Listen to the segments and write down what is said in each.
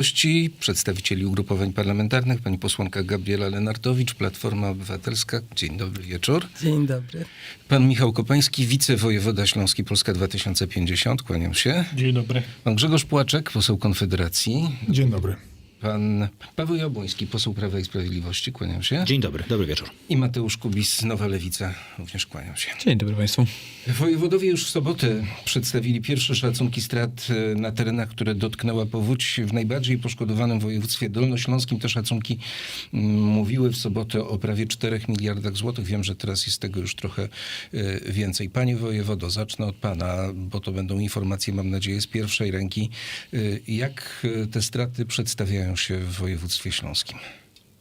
Gości, przedstawicieli ugrupowań parlamentarnych, pani posłanka Gabriela Lenartowicz, Platforma Obywatelska. Dzień dobry wieczór. Dzień dobry. Pan Michał Kopański, wicewojewoda Śląski Polska 2050, kłaniam się. Dzień dobry. Pan Grzegorz Płaczek, poseł Konfederacji. Dzień dobry. Pan Paweł Jabłoński, poseł Prawa i Sprawiedliwości, kłaniam się. Dzień dobry, dobry wieczór. I Mateusz Kubis, Nowa Lewica, również kłaniam się. Dzień dobry Państwu. Wojewodowie już w sobotę przedstawili pierwsze szacunki strat e, na terenach, które dotknęła powódź w najbardziej poszkodowanym województwie dolnośląskim. Te szacunki mm, mówiły w sobotę o prawie 4 miliardach złotych. Wiem, że teraz jest tego już trochę e, więcej. Panie wojewodo, zacznę od pana, bo to będą informacje, mam nadzieję, z pierwszej ręki. E, Jak te straty przedstawiają się w województwie śląskim?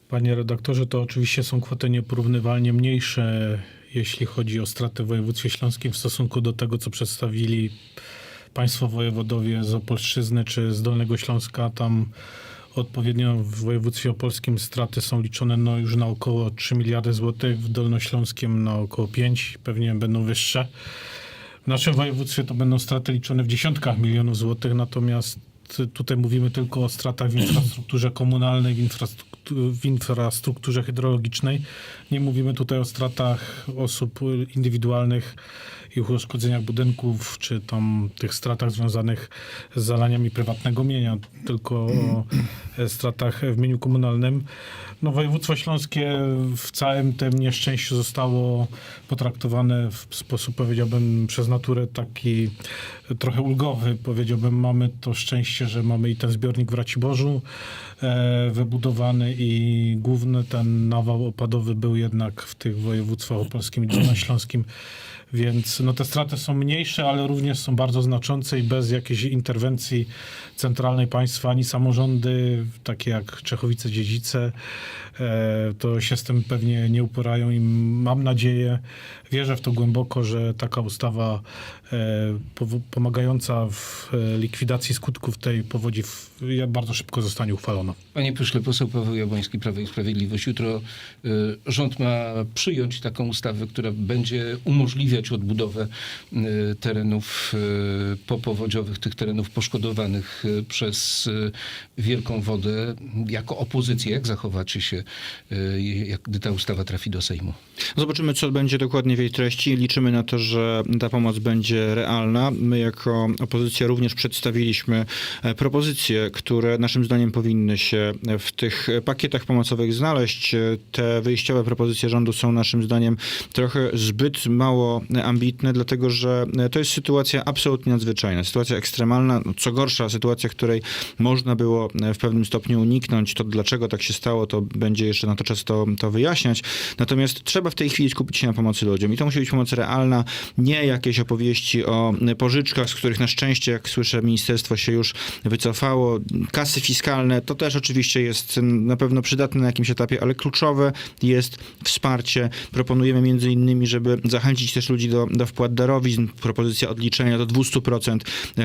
Panie redaktorze, to oczywiście są kwoty nieporównywalnie mniejsze, jeśli chodzi o straty w województwie śląskim w stosunku do tego, co przedstawili państwo wojewodowie z Opolszczyzny czy z Dolnego Śląska. Tam odpowiednio w województwie opolskim straty są liczone no, już na około 3 miliardy złotych, w Dolnośląskim na około 5, pewnie będą wyższe. W naszym województwie to będą straty liczone w dziesiątkach milionów złotych, natomiast tutaj mówimy tylko o stratach w infrastrukturze komunalnej, w, infrastruktu- w infrastrukturze hydrologicznej. Nie mówimy tutaj o stratach osób indywidualnych i uszkodzeniach budynków, czy tam tych stratach związanych z zalaniami prywatnego mienia, tylko o e, stratach w mieniu komunalnym. No, województwo śląskie w całym tym nieszczęściu zostało potraktowane w sposób, powiedziałbym, przez naturę taki trochę ulgowy. Powiedziałbym, mamy to szczęście, że mamy i ten zbiornik w Raciborzu wybudowany i główny ten nawał opadowy był jednak w tych województwach opolskim i dolnośląskim. Więc no, te straty są mniejsze, ale również są bardzo znaczące i bez jakiejś interwencji centralnej państwa, ani samorządy, takie jak Czechowice-Dziedzice, e, to się z tym pewnie nie uporają i mam nadzieję, wierzę w to głęboko, że taka ustawa e, pomagająca w e, likwidacji skutków tej powodzi bardzo szybko zostanie uchwalona. Panie pośle, poseł Paweł Jabłoński, Prawo i Sprawiedliwość. Jutro y, rząd ma przyjąć taką ustawę, która będzie umożliwiać odbudowę y, terenów y, popowodziowych, tych terenów poszkodowanych y, przez y, wielką wodę. Jako opozycja, jak zachowacie się, y, jak, gdy ta ustawa trafi do Sejmu? Zobaczymy, co będzie dokładnie w jej treści. Liczymy na to, że ta pomoc będzie realna. My jako opozycja również przedstawiliśmy e, propozycje, które naszym zdaniem powinny się w tych pakietach pomocowych znaleźć. Te wyjściowe propozycje rządu są naszym zdaniem trochę zbyt mało ambitne, dlatego że to jest sytuacja absolutnie nadzwyczajna, sytuacja ekstremalna. No, Co gorsza, sytuacja, której można było w pewnym stopniu uniknąć. To dlaczego tak się stało, to będzie jeszcze na to czas to, to wyjaśniać. Natomiast trzeba w tej chwili skupić się na pomocy ludziom. I to musi być pomoc realna, nie jakieś opowieści o pożyczkach, z których na szczęście, jak słyszę, ministerstwo się już wycofało. Kasy fiskalne, to też oczywiście jest na pewno przydatne na jakimś etapie, ale kluczowe jest wsparcie. Proponujemy między innymi, żeby zachęcić też ludzi do, do wpłat darowizn. Propozycja odliczenia do 200%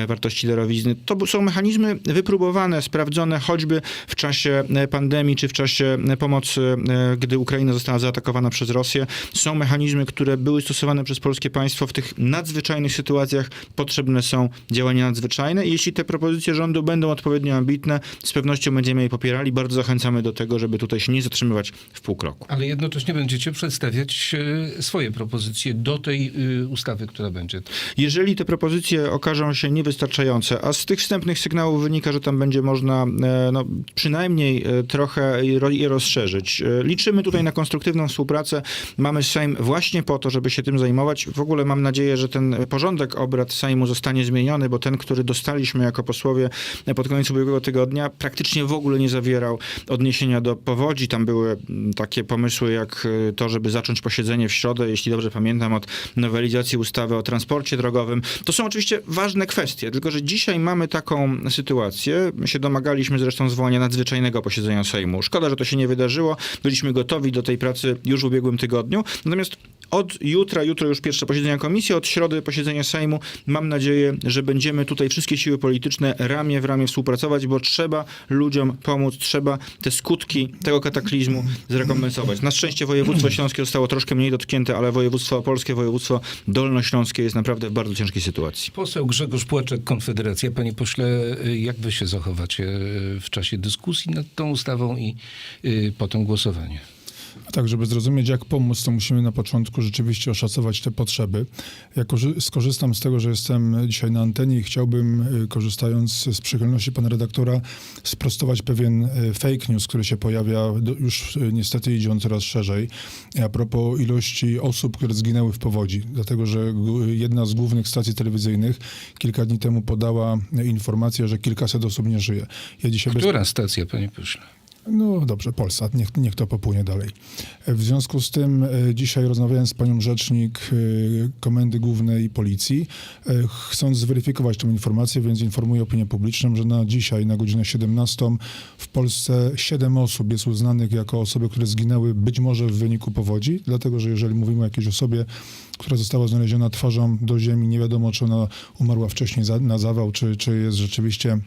wartości darowizny. To są mechanizmy wypróbowane, sprawdzone choćby w czasie e, pandemii, czy w czasie e, pomocy, e, gdy Ukraina została zaatakowana przez Rosję. Są mechanizmy, które były stosowane przez polskie państwo w tych nadzwyczajnych sytuacjach. Potrzebne są działania nadzwyczajne i jeśli te propozycje rządu będą odpowiednio ambitne, z pewnością będziemy je popierali. Bardzo zachęcamy do tego, żeby tutaj się nie zatrzymywać w pół kroku. Ale jednocześnie będziecie przedstawiać e, swoje propozycje do tej e, ustawy, która będzie. Jeżeli te propozycje okażą się niewystarczające, a z tych wstępnych sygnałów wynika, że tam będzie można e, no, przynajmniej trochę je ro- je rozszerzyć. Liczymy tutaj na konstruktywną współpracę. Mamy Sejm właśnie po to, żeby się tym zajmować. W ogóle mam nadzieję, że ten porządek obrad Sejmu zostanie zmieniony, bo ten, który dostaliśmy jako posłowie pod koniec ubiegłego tygodnia, praktycznie w ogóle nie zawierał odniesienia do powodzi. Tam były takie pomysły jak e, to, żeby zacząć posiedzenie w środę, jeśli dobrze pamiętam, od nowelizacji ustawy o transporcie drogowym. To są oczywiście ważne kwestie, tylko że dzisiaj mamy taką sytuację. My się domagaliśmy zresztą zwołania nadzwyczajnego posiedzenia Sejmu. Szkoda, że to się nie wydarzyło. Byliśmy gotowi do tej pracy już w ubiegłym tygodniu. Natomiast od jutra, jutro już pierwsze posiedzenia komisji, od środy posiedzenia Sejmu. Mam nadzieję, że będziemy tutaj wszystkie siły polityczne ramię w ramię współpracować, bo trzeba ludziom pomóc, trzeba te skutki tego kataklizmu zrekompensować. Na szczęście województwo śląskie zostało troszkę mniej dotknięte, ale województwo opolskie, województwo dolnośląskie jest naprawdę w bardzo ciężkiej sytuacji. Poseł Grzegorz Płaczek, Konfederacja. Panie pośle, jak wy się zachowacie w czasie dyskusji nad tą ustawą i y, potem głosowanie? Tak, żeby zrozumieć, jak pomóc, to musimy na początku rzeczywiście oszacować te potrzeby. Ja korzy- skorzystam z tego, że jestem dzisiaj na antenie i chciałbym, y, korzystając z przychylności pana redaktora, sprostować pewien y, fake news, który się pojawia, już y, niestety idzie on coraz szerzej, a propos ilości osób, które zginęły w powodzi. Dlatego, że jedna z głównych stacji telewizyjnych kilka dni temu podała informację, że kilkaset osób nie żyje. Ja dzisiaj bez- Która stacja, panie pośle? No dobrze, Polsat, niech, niech to popłynie dalej. W związku z tym e, dzisiaj rozmawiałem z panią rzecznik e, Komendy Głównej Policji, e, chcąc zweryfikować tę informację, więc informuję opinię publiczną, że na dzisiaj, na godzinę 17 w Polsce 7 osób jest uznanych jako osoby, które zginęły być może w wyniku powodzi, dlatego że jeżeli mówimy o jakiejś osobie, która została znaleziona twarzą do ziemi, nie wiadomo, czy ona umarła wcześniej na zawał, czy, czy jest rzeczywiście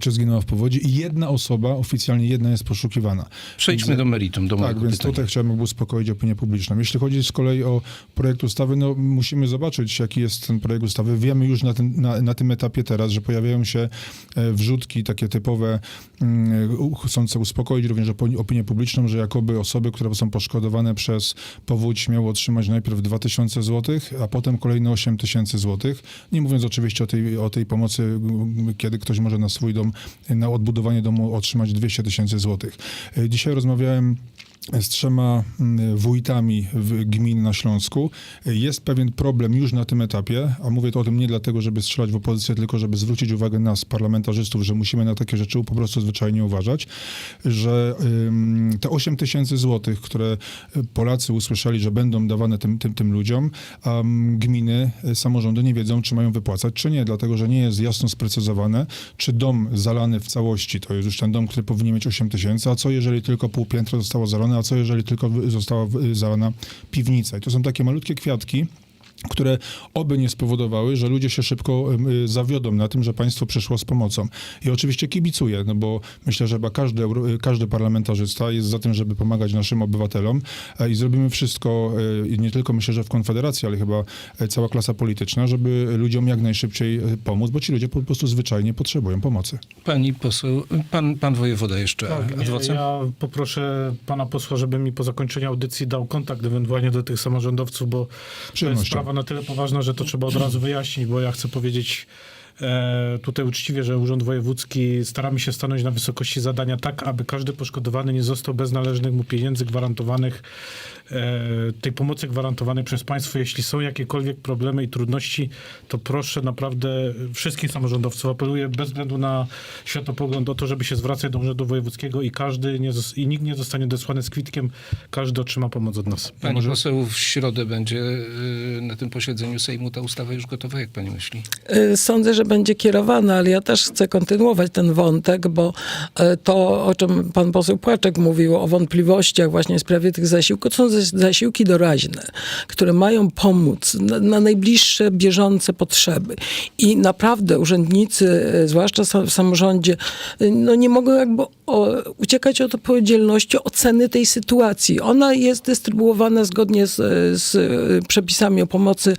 czy zginęła w powodzi i jedna osoba, oficjalnie jedna jest poszukiwana. Przejdźmy Więc- do meritum, do Tak, więc pytania. tutaj chciałbym uspokoić opinię publiczną. Jeśli chodzi z kolei o projekt ustawy, no musimy zobaczyć, jaki jest ten projekt ustawy. Wiemy już na, tym na, na tym etapie teraz, że pojawiają się e, wrzutki takie typowe, mm, u- chcące uspokoić również opi- opinię publiczną, że jakoby osoby, które są poszkodowane przez powódź miały otrzymać najpierw 2000 zł, a potem kolejne 8000 zł. Nie mówiąc oczywiście o tej, o tej pomocy, kiedy ktoś może na swój dom, na odbudowanie domu otrzymać 200 tysięcy złotych. E, Dzisiaj rozmawiałem z trzema mm, wójtami w gmin na Śląsku. Jest pewien problem już na tym etapie, a mówię to o tym nie dlatego, żeby strzelać w opozycję, tylko żeby zwrócić uwagę nas, parlamentarzystów, że musimy na takie rzeczy po prostu zwyczajnie uważać, że te 8 tysięcy złotych, które Polacy usłyszeli, że będą dawane tym, tym, tym ludziom, a gminy, y, samorządy nie wiedzą, czy mają wypłacać, czy nie, dlatego, że nie jest jasno sprecyzowane, czy dom zalany w całości, to jest już ten dom, który powinien mieć 8 tysięcy, a co jeżeli tylko pół piętra zostało zalane, a co jeżeli tylko została zalana piwnica. I to są takie malutkie kwiatki, które oby nie spowodowały, że ludzie się szybko y, zawiodą na tym, że państwo przyszło z pomocą. I oczywiście kibicuję, no bo myślę, że chyba każdy, y, każdy parlamentarzysta jest za tym, żeby pomagać naszym obywatelom e, i zrobimy wszystko, e, i nie tylko myślę, że w Konfederacji, ale chyba e, cała klasa polityczna, żeby ludziom jak najszybciej pomóc, bo ci ludzie po prostu zwyczajnie potrzebują pomocy. Pani poseł, pan, pan wojewoda jeszcze Tak, nie, ja poproszę pana posła, żeby mi po zakończeniu audycji dał kontakt ewentualnie do tych samorządowców, bo to jest przyjemnością. Sprawa na tyle poważna, że to trzeba od razu wyjaśnić, bo ja chcę powiedzieć tutaj uczciwie, że Urząd Wojewódzki staramy się stanąć na wysokości zadania tak, aby każdy poszkodowany nie został bez należnych mu pieniędzy gwarantowanych, e, tej pomocy gwarantowanej przez państwo. Jeśli są jakiekolwiek problemy i trudności, to proszę naprawdę wszystkich samorządowców, apeluję bez względu na światopogląd o to, żeby się zwracać do Urzędu Wojewódzkiego i każdy nie, i nikt nie zostanie odesłany z kwitkiem, każdy otrzyma pomoc od nas. Pani może- poseł, w środę będzie y, na tym posiedzeniu Sejmu ta ustawa już gotowa, jak pani myśli? Sądzę, że będzie kierowana, ale ja też chcę kontynuować ten wątek, bo y, to, o czym pan poseł Płaczek mówił, o wątpliwościach właśnie w sprawie tych zasiłków, to są zas- zasiłki doraźne, które mają pomóc na, na najbliższe bieżące potrzeby. I naprawdę urzędnicy, y, zwłaszcza w samorządzie, y, no nie mogą jakby o, uciekać od odpowiedzialności oceny tej sytuacji. Ona jest dystrybuowana zgodnie z, z przepisami o pomocy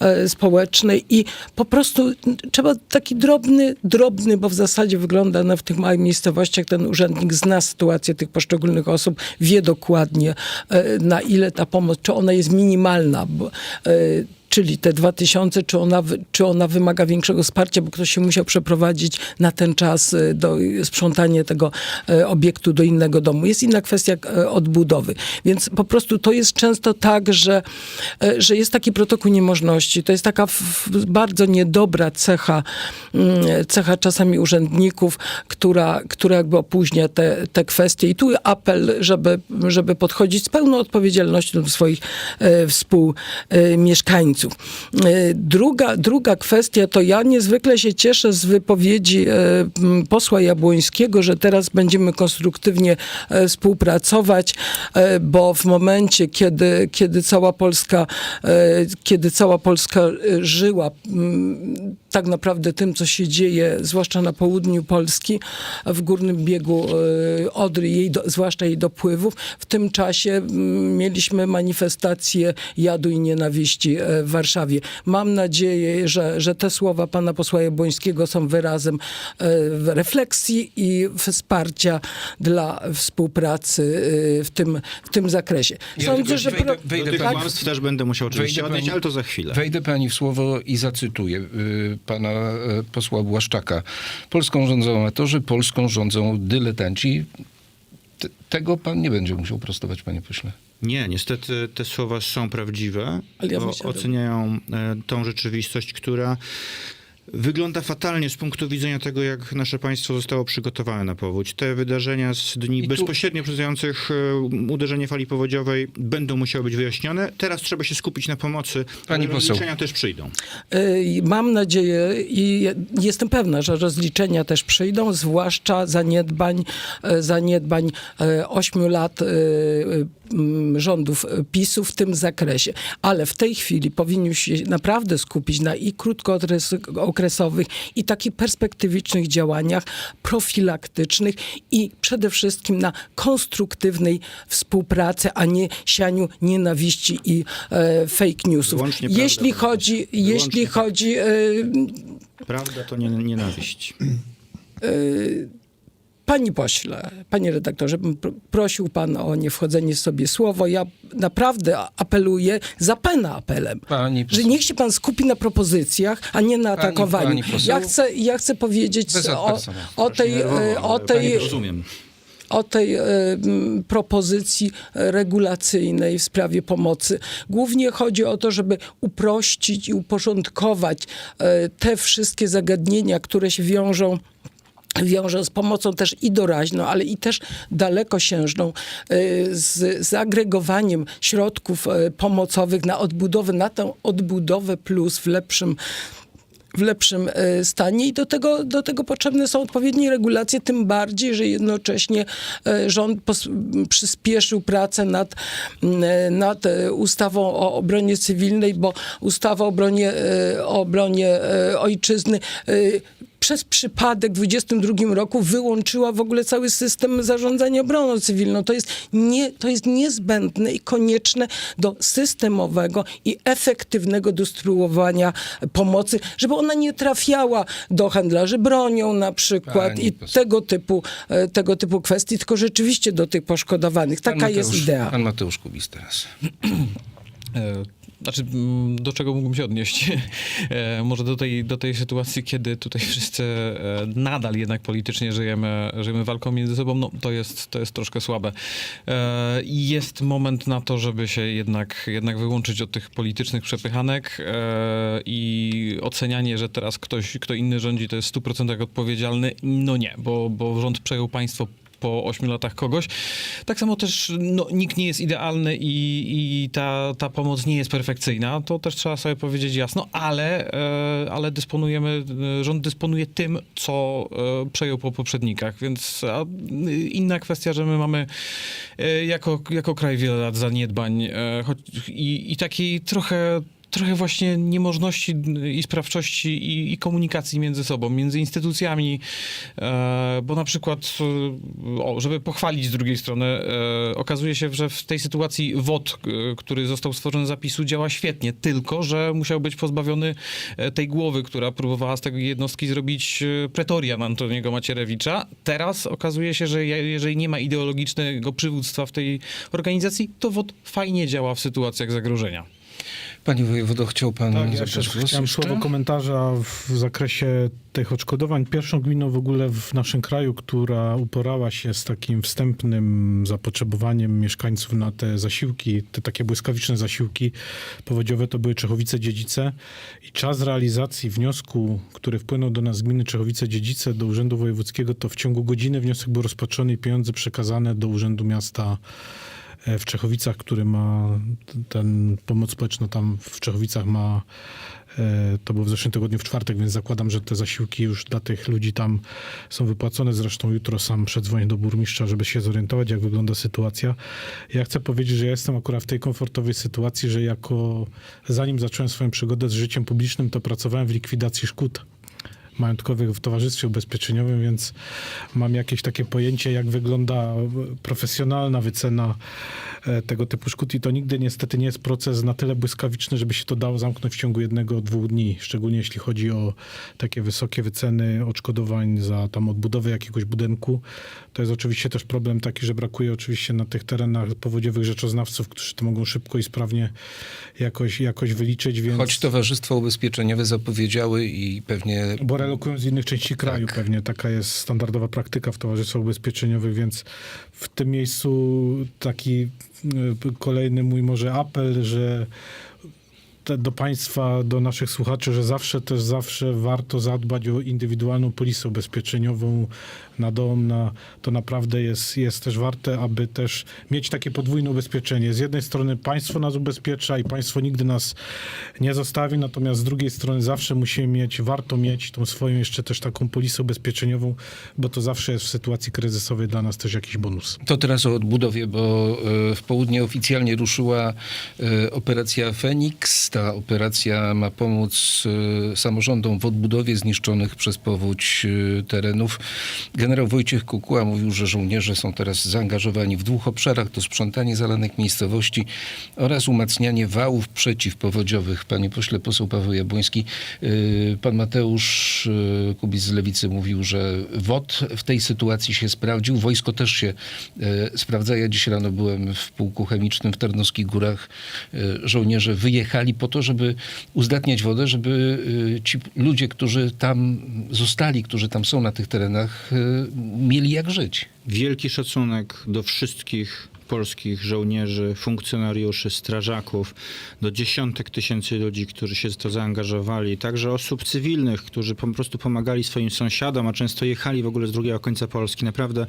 e, społecznej i po prostu trzeba taki drobny, drobny, bo w zasadzie wygląda na w tych małych miejscowościach ten urzędnik zna sytuację tych poszczególnych osób, wie dokładnie e, na ile ta pomoc, czy ona jest minimalna, bo, e, czyli te 2000, czy ona, czy ona wymaga większego wsparcia, bo ktoś się musiał przeprowadzić na ten czas e, do sprzątania tego e, obiektu do innego domu. Jest inna kwestia e, odbudowy. Więc po prostu to jest często tak, że, że jest taki protokół niemożności. To jest taka bardzo niedobra cecha, mm, cecha czasami urzędników, która, która jakby opóźnia te, te kwestie. I tu apel, żeby, żeby podchodzić z pełną odpowiedzialnością do swoich współmieszkańców. E, Druga, druga kwestia to ja niezwykle się cieszę z wypowiedzi e, posła Jabłońskiego, że teraz będziemy konstruktywnie e, współpracować, bo w momencie, kiedy, kiedy cała Polska, kiedy cała Polska żyła tak naprawdę tym, co się dzieje, zwłaszcza na południu Polski, w górnym biegu e, Odry, jej do, zwłaszcza jej dopływów, w tym czasie mieliśmy manifestację jadu i nienawiści e, w Warszawie. Mam nadzieję, że, że te słowa pana posła Jabłońskiego są wyrazem e, refleksji i wsparcia dla współpracy w tym, w tym zakresie. Ja Sądzę, tylko że... wejdę- wejdę tak- też będę musiał oczywiście Wejdę odnieść, pani- ale to za chwilę. Wejdę pani w słowo i zacytuję y, pana y, posła Błaszczaka. Polską rządzą amatorzy, Polską rządzą dyletanci. T- tego pan nie będzie musiał prostować, panie pośle. Nie, niestety te słowa są prawdziwe, Ale ja bo oceniają e, tą rzeczywistość, która wygląda fatalnie z punktu widzenia tego, jak nasze państwo zostało przygotowane na powódź. Te wydarzenia z dni tu- bezpośrednio przedstawiających e, uderzenie fali powodziowej będą musiały być wyjaśnione. Teraz trzeba się skupić na pomocy, Pani ale poseł. rozliczenia też przyjdą. Y, Mam nadzieję i jestem pewna, że rozliczenia też przyjdą, zwłaszcza zaniedbań, e, zaniedbań e, ośmiu lat e, rządów PiSu w tym zakresie. Ale w tej chwili powinniśmy się naprawdę skupić na i krótkookresowych, i takich perspektywicznych działaniach profilaktycznych i przede wszystkim na konstruktywnej współpracy, a nie sianiu nienawiści i e, fake newsów. Wyłącznie prawda, Jeśli panie chodzi, jeśli chodzi e, Prawda to nie, nienawiść. Pani pośle, panie redaktorze, prosił pan o niewchodzenie sobie słowo. Ja naprawdę apeluję za pana apelem. Pani Że niech się pan skupi na propozycjach, a nie na Pani- atakowaniu. pani poseł. ja, chcę, ja chcę powiedzieć o, o tej, o tej, Rozumiem. o tej m, propozycji regulacyjnej w sprawie pomocy. Głównie chodzi o to, żeby uprościć i uporządkować e, te wszystkie zagadnienia, które się wiążą wiąże z pomocą też i doraźną, ale i też dalekosiężną, e, z zagregowaniem środków e, pomocowych na odbudowę, na tę odbudowę plus w lepszym w lepszym e, stanie. I do tego, do tego potrzebne są odpowiednie regulacje, tym bardziej, że jednocześnie rząd przyspieszył pracę nad, nad ustawą o obronie cywilnej, bo ustawa o obronie, o obronie ojczyzny przez przypadek w 22 roku wyłączyła w ogóle cały system zarządzania obroną cywilną. To jest, nie, to jest niezbędne i konieczne do systemowego i efektywnego dystrybuowania pomocy, żeby ona nie trafiała do handlarzy bronią na przykład Pani i poseł. tego typu, e, tego typu kwestii, tylko rzeczywiście do tych poszkodowanych. Taka jest Mateusz- idea. Pan Mateusz Kubis teraz. E, Znaczy, do czego mógłbym się odnieść? E, Może do tej, do tej sytuacji, kiedy tutaj wszyscy e, nadal jednak politycznie żyjemy, żyjemy walką między sobą, no to jest, to jest troszkę słabe. E, I jest moment na to, żeby się jednak, jednak wyłączyć od tych politycznych przepychanek e, i ocenianie, że teraz ktoś, kto inny rządzi, to jest w 100% odpowiedzialny. No nie, bo, bo rząd przejął państwo po ośmiu latach kogoś. Tak samo też no, nikt nie jest idealny i, i ta, ta pomoc nie jest perfekcyjna, to też trzeba sobie powiedzieć jasno, ale, e, ale dysponujemy, e, rząd dysponuje tym, co e, przejął po poprzednikach, więc inna kwestia, że my mamy jako, jako kraj wiele lat zaniedbań choć, i, i takiej trochę trochę właśnie niemożności i sprawczości i, i komunikacji między sobą, między instytucjami, e, bo na przykład, e, o, żeby pochwalić z drugiej strony, e, okazuje się, że w tej sytuacji WOT, e, który został stworzony zapisu, działa świetnie, tylko, że musiał być pozbawiony e, tej głowy, która próbowała z tej jednostki zrobić pretorian Antoniego Macierewicza. Teraz okazuje się, że je- jeżeli nie ma ideologicznego przywództwa w tej organizacji, to WOT fajnie działa w sytuacjach zagrożenia. Panie wojewodo, chciał pan Tak, ja też chciałem słowo komentarza w zakresie tych odszkodowań. Pierwszą gminą w ogóle w naszym kraju, która uporała się z takim wstępnym zapotrzebowaniem mieszkańców na te zasiłki, te takie błyskawiczne zasiłki powodziowe, to były Czechowice-Dziedzice. I czas realizacji wniosku, który wpłynął do nas z gminy Czechowice-Dziedzice do Urzędu Wojewódzkiego, to w ciągu godziny wniosek był rozpatrzony i pieniądze przekazane do Urzędu Miasta w Czechowicach, który ma ten pomoc społeczna tam w Czechowicach ma e, to było w zeszłym tygodniu w czwartek, więc zakładam, że te zasiłki już dla tych ludzi tam są wypłacone. Zresztą jutro sam przedzwonię do burmistrza, żeby się zorientować, jak wygląda sytuacja. Ja chcę powiedzieć, że ja jestem akurat w tej komfortowej sytuacji, że jako zanim zacząłem swoją przygodę z życiem publicznym, to pracowałem w likwidacji szkód majątkowych w towarzystwie ubezpieczeniowym, więc mam jakieś takie pojęcie, jak wygląda profesjonalna wycena e, tego typu szkód i to nigdy niestety nie jest proces na tyle błyskawiczny, żeby się to dało zamknąć w ciągu jednego, dwóch dni, szczególnie jeśli chodzi o takie wysokie wyceny odszkodowań za tam odbudowę jakiegoś budynku. To jest oczywiście też problem taki, że brakuje oczywiście na tych terenach powodziowych rzeczoznawców, którzy to mogą szybko i sprawnie jakoś, jakoś wyliczyć, więc... Choć towarzystwa ubezpieczeniowe zapowiedziały i pewnie relokują z innych części kraju pewnie. Taka jest standardowa praktyka w towarzystwach ubezpieczeniowych, więc w tym miejscu taki y, kolejny mój może apel, że do państwa, do naszych słuchaczy, że zawsze też zawsze warto zadbać o indywidualną polisę ubezpieczeniową na dom, na, to naprawdę jest, jest też warte, aby też mieć takie podwójne ubezpieczenie. Z jednej strony państwo nas ubezpiecza i państwo nigdy nas nie zostawi, natomiast z drugiej strony zawsze musimy mieć, warto mieć tą swoją jeszcze też taką polisę ubezpieczeniową, bo to zawsze jest w sytuacji kryzysowej dla nas też jakiś bonus. To teraz o odbudowie, bo e, w południe oficjalnie ruszyła e, operacja Feniks. Ta operacja ma pomóc e, samorządom w odbudowie zniszczonych przez powódź e, terenów. Generał Wojciech Kukuła mówił, że żołnierze są teraz zaangażowani w dwóch obszarach. To sprzątanie zalanych miejscowości oraz umacnianie wałów przeciwpowodziowych. Panie pośle, poseł Paweł Jabłoński, e, pan Mateusz Kubis z Lewicy mówił, że WOT w tej sytuacji się sprawdził. Wojsko też się sprawdza. Ja dziś rano byłem w pułku chemicznym w Tarnowskich Górach. Żołnierze wyjechali po to, żeby uzdatniać wodę, żeby e, ci ludzie, którzy tam zostali, którzy tam są na tych terenach, e, mieli jak żyć. Wielki szacunek do wszystkich polskich żołnierzy, funkcjonariuszy, strażaków, do dziesiątek tysięcy ludzi, którzy się w to zaangażowali, także osób cywilnych, którzy po prostu pomagali swoim sąsiadom, a często jechali w ogóle z drugiego końca Polski. Naprawdę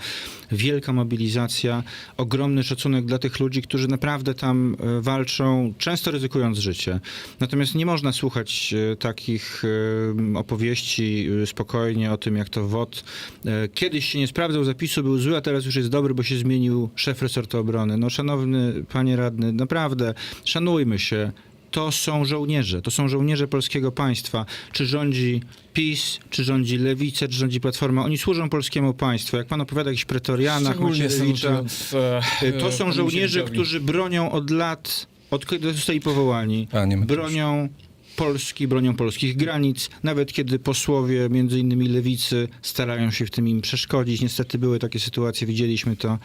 wielka mobilizacja, ogromny szacunek dla tych ludzi, którzy naprawdę tam e, walczą, często ryzykując życie. Natomiast nie można słuchać e, takich e, opowieści spokojnie o tym, jak to WOT kiedyś się nie sprawdzał, zapisu był zły, a teraz już jest dobry, bo się zmienił szef resortu obrony. No szanowny panie radny, naprawdę szanujmy się. To są żołnierze, to są żołnierze polskiego państwa. Czy rządzi PiS, czy rządzi Lewica, czy rządzi Platforma, oni służą polskiemu państwu. Jak pan opowiada o jakichś pretorianach, Macierewicza, salutując, e, to są żołnierze, którzy bronią od lat, od kiedy zostali powołani, bronią Polski, bronią polskich granic, nawet kiedy posłowie, między innymi lewicy, starają się w tym im przeszkodzić. Niestety były takie sytuacje, widzieliśmy to.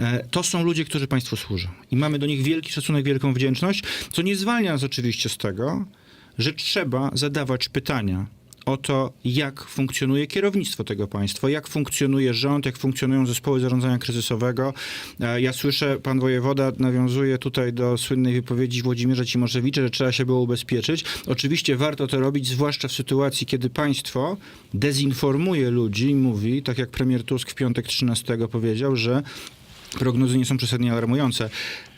E, To są ludzie, którzy państwu służą. I mamy do nich wielki szacunek, wielką wdzięczność, co nie zwalnia nas oczywiście z tego, że trzeba zadawać pytania o to, jak funkcjonuje kierownictwo tego państwa, jak funkcjonuje rząd, jak funkcjonują zespoły zarządzania kryzysowego. E, Ja słyszę, pan wojewoda nawiązuje tutaj do słynnej wypowiedzi Włodzimierza Cimoszewicza, że trzeba się było ubezpieczyć. Oczywiście warto to robić, zwłaszcza w sytuacji, kiedy państwo dezinformuje ludzi i mówi, tak jak premier Tusk w piątek 13 powiedział, że prognozy nie są przesadnie alarmujące.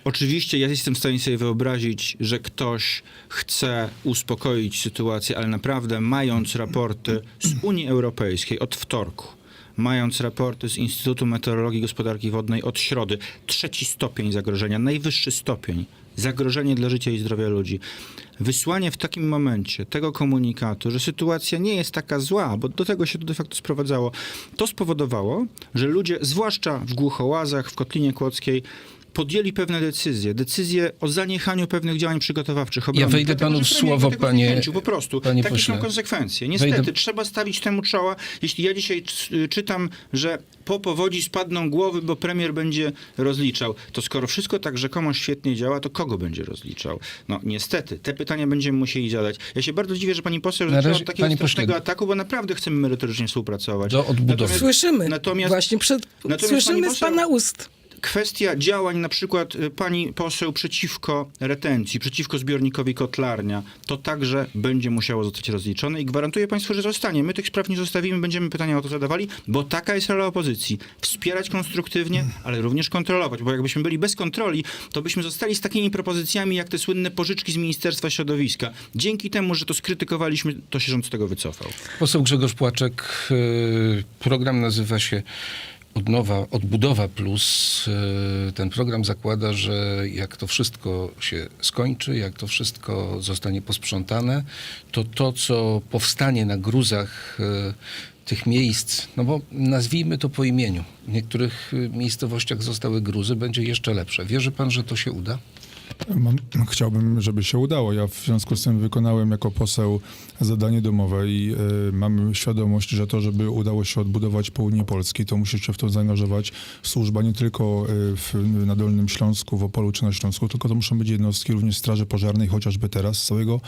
Oczywiście ja jestem w stanie sobie wyobrazić, że ktoś chce uspokoić sytuację, ale naprawdę mając raporty z Unii Europejskiej od wtorku, mając raporty z Instytutu Meteorologii i Gospodarki Wodnej od środy, trzeci stopień zagrożenia, najwyższy stopień, zagrożenie dla życia i zdrowia ludzi. Wysłanie w takim momencie tego komunikatu, że sytuacja nie jest taka zła, bo do tego się to de facto sprowadzało, to spowodowało, że ludzie, zwłaszcza w Głuchołazach, w Kotlinie Kłodzkiej, podjęli pewne decyzje, decyzje o zaniechaniu pewnych działań przygotowawczych. obronnych, wejdę dlatego, panu w słowo, panie- zniechęcił, po prostu. panie Takie pośle. są konsekwencje. Niestety, Wejdę- trzeba stawić temu czoła. Jeśli ja dzisiaj czytam, że po powodzi spadną głowy, bo premier będzie rozliczał, to skoro wszystko tak rzekomo świetnie działa, to kogo będzie rozliczał? No niestety, te pytania będziemy musieli zadać. Ja się bardzo dziwię, że pani poseł zaczęła od takiego strasznego ataku, bo naprawdę chcemy merytorycznie współpracować. Do odbudowy. Natomiast- Słyszymy. Natomiast, Właśnie przed, natomiast słyszymy pani z poseł- pana ust. Kwestia działań na przykład y, pani poseł przeciwko retencji, przeciwko zbiornikowi Kotlarnia, to także będzie musiało zostać rozliczone i gwarantuję państwu, że zostanie. My tych spraw nie zostawimy, będziemy pytania o to zadawali, bo taka jest rola opozycji. Wspierać konstruktywnie, ale również kontrolować, bo jakbyśmy byli bez kontroli, to byśmy zostali z takimi propozycjami jak te słynne pożyczki z Ministerstwa Środowiska. Dzięki temu, że to skrytykowaliśmy, to się rząd z tego wycofał. Poseł Grzegorz Płaczek, y, program nazywa się Odnowa, Odbudowa Plus. Y, Ten program zakłada, że jak to wszystko się skończy, jak to wszystko zostanie posprzątane, to to, co powstanie na gruzach y, tych miejsc, no bo nazwijmy to po imieniu. W niektórych y, miejscowościach zostały gruzy, będzie jeszcze lepsze. Wierzy pan, że to się uda? Mam, chciałbym, żeby się udało. Ja w związku z tym wykonałem jako poseł zadanie domowe i y, mam świadomość, że to, żeby udało się odbudować południe Polski, to musi się w to zaangażować służba nie tylko y, w, na Dolnym Śląsku, w Opolu czy na Śląsku, tylko to muszą być jednostki również Straży Pożarnej, chociażby teraz z całego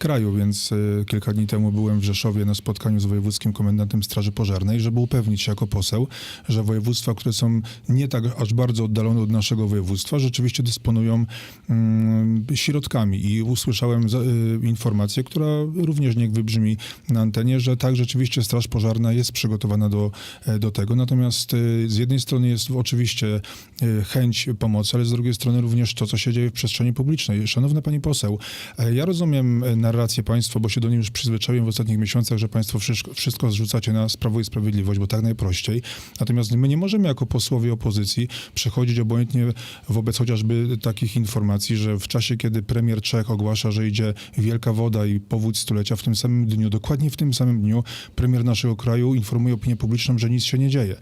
kraju, więc y, kilka dni temu byłem w Rzeszowie na spotkaniu z wojewódzkim komendantem Straży Pożarnej, żeby upewnić się jako poseł, że województwa, które są nie tak aż bardzo oddalone od naszego województwa, rzeczywiście dysponują mm, środkami i usłyszałem za, y, informację, która również niech wybrzmi na antenie, że tak, rzeczywiście Straż Pożarna jest przygotowana do, e, do tego, natomiast y, z jednej strony jest oczywiście y, chęć pomocy, ale z drugiej strony również to, co się dzieje w przestrzeni publicznej. Szanowna pani poseł, e, ja rozumiem e, narrację państwa, bo się do niej już przyzwyczaiłem w ostatnich miesiącach, że państwo wszystko, wszystko zrzucacie na Prawo i Sprawiedliwość, bo tak najprościej. Natomiast my nie możemy jako posłowie opozycji przechodzić obojętnie wobec chociażby takich informacji, że w czasie, kiedy premier Czech ogłasza, że idzie wielka woda i powódź stulecia, w tym samym dniu, dokładnie w tym samym dniu, premier naszego kraju informuje opinię publiczną, że nic się nie dzieje.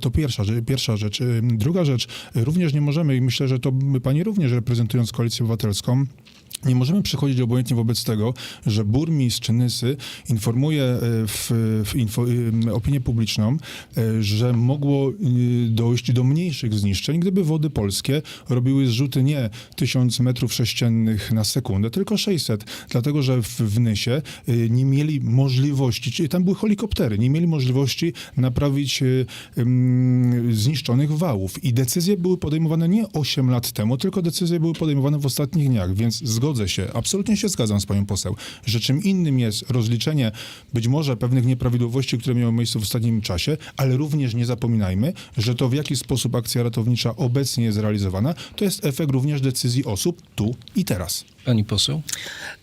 To pierwsza, pierwsza rzecz. Druga rzecz, również nie możemy, i myślę, że to pani również reprezentując Koalicję Obywatelską, nie możemy przechodzić obojętnie wobec tego, że burmistrz Nysy informuje e, w, w info, em, opinię publiczną, e, że mogło dojść do mniejszych zniszczeń, gdyby wody polskie robiły zrzuty nie 1000 metrów sześciennych na sekundę, tylko 600, dlatego że w, w Nysie nie mieli możliwości, tam były helikoptery, nie mieli możliwości naprawić ym, zniszczonych wałów. I decyzje były podejmowane nie 8 lat temu, tylko decyzje były podejmowane w ostatnich dniach, więc zgodzę się, absolutnie się zgadzam z panią poseł, że czym innym jest rozliczenie być może pewnych nieprawidłowości, które miały miejsce w ostatnim czasie, ale również nie zapominajmy, że to w jaki sposób akcja ratownicza obecnie jest realizowana, to jest efekt również decyzji osób tu i teraz. Pani poseł?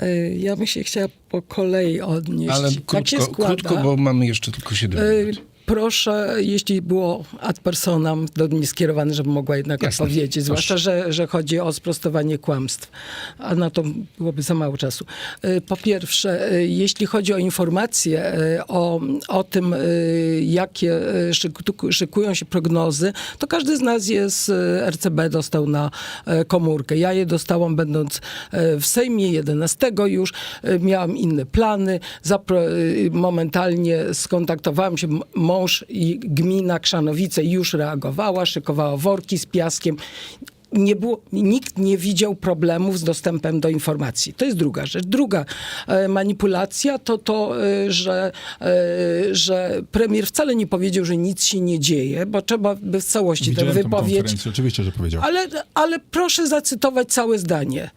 Y, Ja bym się chciała po kolei odnieść. Ale tak się krótko, składa. krótko, bo mamy jeszcze tylko 7 Y, minut. Proszę, jeśli było ad personam do mnie skierowane, żebym mogła jednak Jasne. odpowiedzieć, zwłaszcza, że, że chodzi o sprostowanie kłamstw, a na to byłoby za mało czasu. Y, Po pierwsze, y, jeśli chodzi o informacje y, o, o tym, jakie szyku- szykują się prognozy, to każdy z nas jest y, RCB dostał na komórkę. Ja je dostałam będąc w Sejmie 11 już, miałam inne plany, Zapro, momentalnie skontaktowałam się, m- mąż i gmina Krzanowice już reagowała, szykowała worki z piaskiem. Nie było, nikt nie widział problemów z dostępem do informacji. To jest druga rzecz. Druga e, manipulacja to to, e, że, e, że premier wcale nie powiedział, że nic się nie dzieje, bo trzeba by w całości tę Widziałem tę wypowiedź oczywiście, że powiedział. ale, ale proszę zacytować całe zdanie.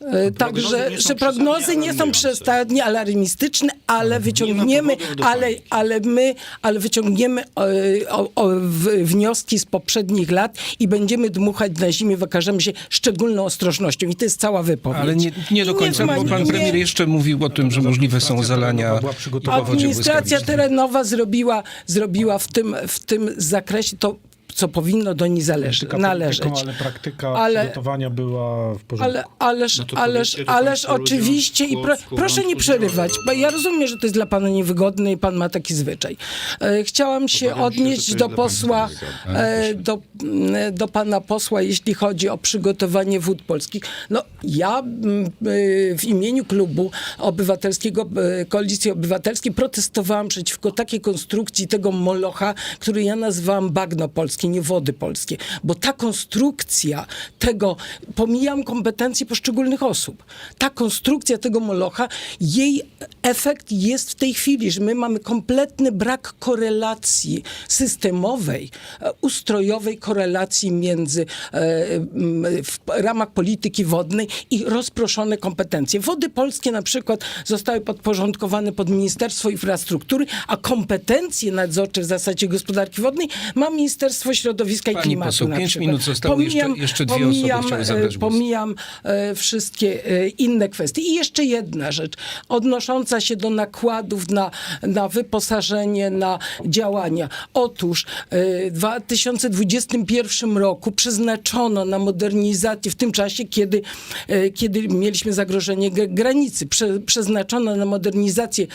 E, Także, nie że prognozy nie są przesadnie alarmistyczne, ale wyciągniemy, ale, ale my, ale wyciągniemy e, o, o, w, wnioski z poprzednich lat i będziemy dmuchać na zimie, wykażemy się szczególną ostrożnością. I to jest cała wypowiedź. Ale nie, nie do końca, bo zmani- pan nie- premier jeszcze mówił o tym, że możliwe są zalania Administracja terenowa zrobiła, zrobiła w, tym, w tym zakresie to, co powinno do niej zależy, Praktyka należeć. praktyką, ale praktyka Ale- przygotowania była w porządku. Ale, ależ, No to ależ, ależ oczywiście i pro, proszę nie przerywać, bo ja rozumiem, że to jest dla pana niewygodne i pan ma taki zwyczaj. E, chciałam się Obawiam się, odnieść jest do posła, e, do, do pana posła, jeśli chodzi o przygotowanie wód polskich. No ja e, w imieniu klubu obywatelskiego, Koalicji Obywatelskiej protestowałam przeciwko takiej konstrukcji tego molocha, który ja nazywałam bagno polskie. Nie wody polskie, bo ta konstrukcja tego, pomijam kompetencje poszczególnych osób, ta konstrukcja tego molocha, jej efekt jest w tej chwili, że my mamy kompletny brak korelacji systemowej, e, ustrojowej korelacji między e, w ramach polityki wodnej i rozproszone kompetencje. Wody polskie na przykład zostały podporządkowane pod Ministerstwo Infrastruktury, a kompetencje nadzorcze w zasadzie gospodarki wodnej ma Ministerstwo Środowiska i Pani Klimatu. poseł, pięć minut zostało, jeszcze- jeszcze dwie osoby pomijam, chciały e, zabrać głos. Pomijam e, wszystkie e, inne kwestie. I jeszcze jedna rzecz, odnosząca się do nakładów na, na wyposażenie, na działania. Otóż w 2021 roku przeznaczono na modernizację, w tym czasie, kiedy, kiedy mieliśmy zagrożenie granicy, prze, przeznaczono na modernizację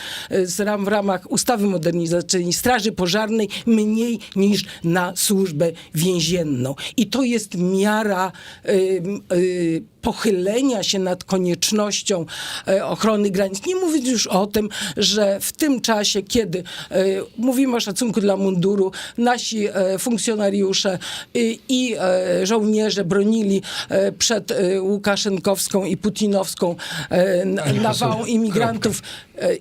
w ramach ustawy modernizacyjnej Straży Pożarnej mniej niż na służbę więzienną. I to jest miara y, y, pochylenia się nad koniecznością e, ochrony granic. Nie mówić już o tym, że w tym czasie, kiedy e, mówimy o szacunku dla munduru, nasi e, funkcjonariusze i, i e, żołnierze bronili e, przed e, Łukaszenkowską i Putinowską poseł, nawałą imigrantów,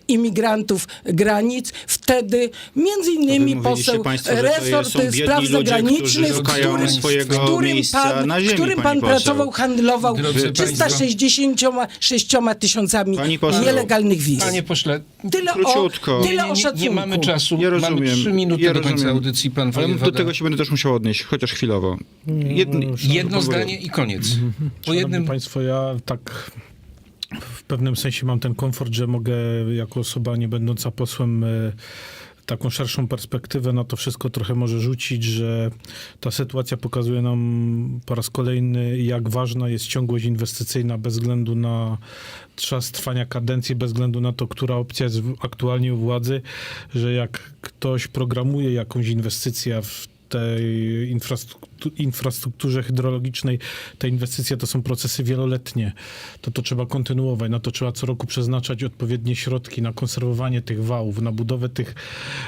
imigrantów granic. Wtedy między innymi poseł państwo, resort biedni spraw ludzie, zagranicznych, szukają którym, swojego którym pan, na ziemi, w którym pan pracował, handlował Drodzy państwo. 366 tysiącami poseł. nielegalnych wiz. Panie pośle, Tyle Króciutko. o, nie, tyle nie, o nie, szacunku. nie mamy czasu. Ja Mamy rozumiem. trzy minuty ja do końca audycji. Pan Ale do tego się będę też musiał odnieść, chociaż chwilowo. Jed... Jedno zdanie i koniec. Po jednym Państwo, ja tak w pewnym sensie mam ten komfort, że mogę jako osoba nie będąca posłem e, taką szerszą perspektywę na to wszystko trochę może rzucić, że ta sytuacja pokazuje nam po raz kolejny, jak ważna jest ciągłość inwestycyjna bez względu na czas trwania kadencji, bez względu na to, która opcja jest aktualnie u władzy, że jak ktoś programuje jakąś inwestycję w tej infrastruktu- infrastrukturze hydrologicznej, te inwestycje to są procesy wieloletnie. To to trzeba kontynuować. Na to trzeba co roku przeznaczać odpowiednie środki na konserwowanie tych wałów, na budowę tych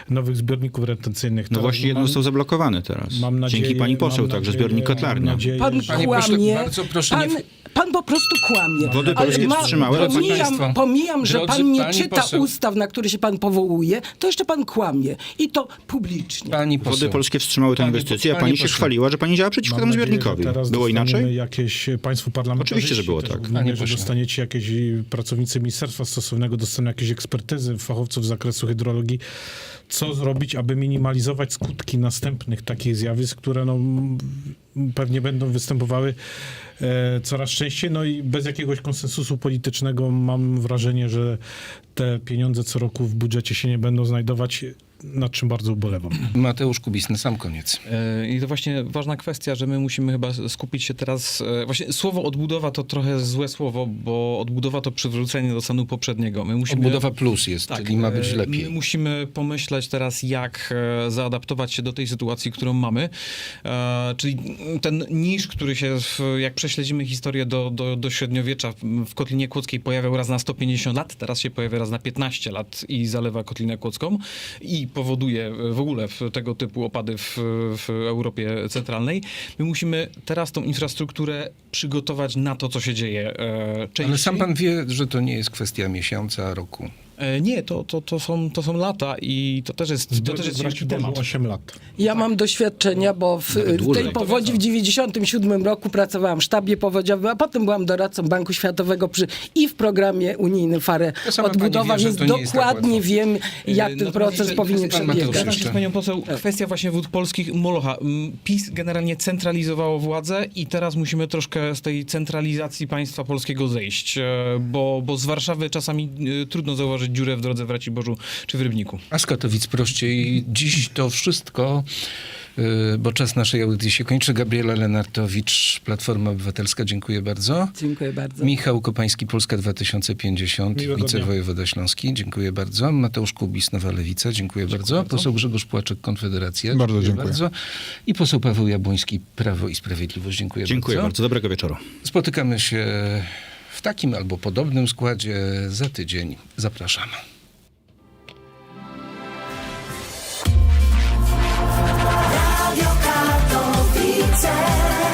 nowych zbiorników retencyjnych. No właśnie jeden mam- został zablokowany teraz. Mam nadzieję, Dzięki pani poseł, także nadzieję- zbiornik mam Kotlarnia. nadzieję, Pan że- kłamie. bardzo proszę pan, nie- pan po prostu kłamie. Wody polskie ma- wstrzymały, ale Pomijam, pomijam że drodzy pan nie pani czyta poseł- ustaw, na które się pan powołuje, to jeszcze pan kłamie. I to publicznie. Pani Wody poseł. polskie wstrzymały tę Panie- inwestycję, a pani się chwaliła, że pani działa przeciwko temu nadzieję, że zbiornikowi. teraz Było dostaniemy inaczej? jakieś państwo parlamentarzyści. Oczywiście, że było też tak. mam nadzieję, że pośle. dostaniecie jakieś i pracownicy Ministerstwa Stosownego, dostaną jakieś ekspertyzy fachowców z zakresu hydrologii, co zrobić, aby minimalizować skutki następnych takich zjawisk, które no, m, pewnie będą występowały e, coraz częściej. No i bez jakiegoś konsensusu politycznego mam wrażenie, że te pieniądze co roku w budżecie się nie będą znajdować, nad czym bardzo ubolewam. Mateusz Kubis, na sam koniec. E, I to właśnie ważna kwestia, że my musimy chyba skupić się teraz. e, Właśnie słowo odbudowa to trochę złe słowo, bo odbudowa to przywrócenie do stanu poprzedniego. My musimy. Odbudowa plus jest, czyli ma być e, lepiej. My musimy pomyśleć teraz, jak zaadaptować się do tej sytuacji, którą mamy. Czyli ten niż, który się, w- jak prześledzimy historię do, do, do średniowiecza, w Kotlinie Kłodzkiej pojawiał raz na 150 lat, teraz się pojawia raz na 15 lat i zalewa Kotlinę Kłodzką i powoduje w ogóle tego typu opady w, w Europie Centralnej. My musimy teraz tą infrastrukturę przygotować na to, co się dzieje częściej. Ale sam pan wie, że to nie jest kwestia miesiąca, roku. E, Nie, to, to, to, są, to są lata i to też jest, to też jest ciężki temat. 8 lat. Ja mam doświadczenia, bo w, dłużej. tej powodzi w 97 roku pracowałam w sztabie powodziowym, a potem byłam doradcą Banku Światowego przy, i w programie unijnym FARE pani odbudowa, wie, więc tak dokładnie łatwo. wiem, jak E, ten no, proces jeszcze- powinien przebiegać. Zgadzam się z panią poseł. Kwestia właśnie wód polskich, Molocha. PiS generalnie centralizowało władzę i teraz musimy troszkę z tej centralizacji państwa polskiego zejść, e, bo, bo z Warszawy czasami trudno zauważyć dziurę w drodze w Raciborzu czy w Rybniku. A z Katowic prościej. Dziś to wszystko, yy, bo czas naszej audycji się kończy. Gabriela Lenartowicz, Platforma Obywatelska, dziękuję bardzo. Dziękuję bardzo. Michał Kopański, Polska 2050, Miłego dnia. wicewojewoda śląski, dziękuję bardzo. Mateusz Kubis, Nowa Lewica, dziękuję, bardzo. Poseł Grzegorz Płaczek, Konfederacja, Bardzo dziękuję. bardzo. I poseł Paweł Jabłoński, Prawo i Sprawiedliwość, dziękuję, Dziękuję bardzo. bardzo. Dobrego wieczoru. Spotykamy się w takim albo podobnym składzie za tydzień. Zapraszam. Radio Cato. Gliwice.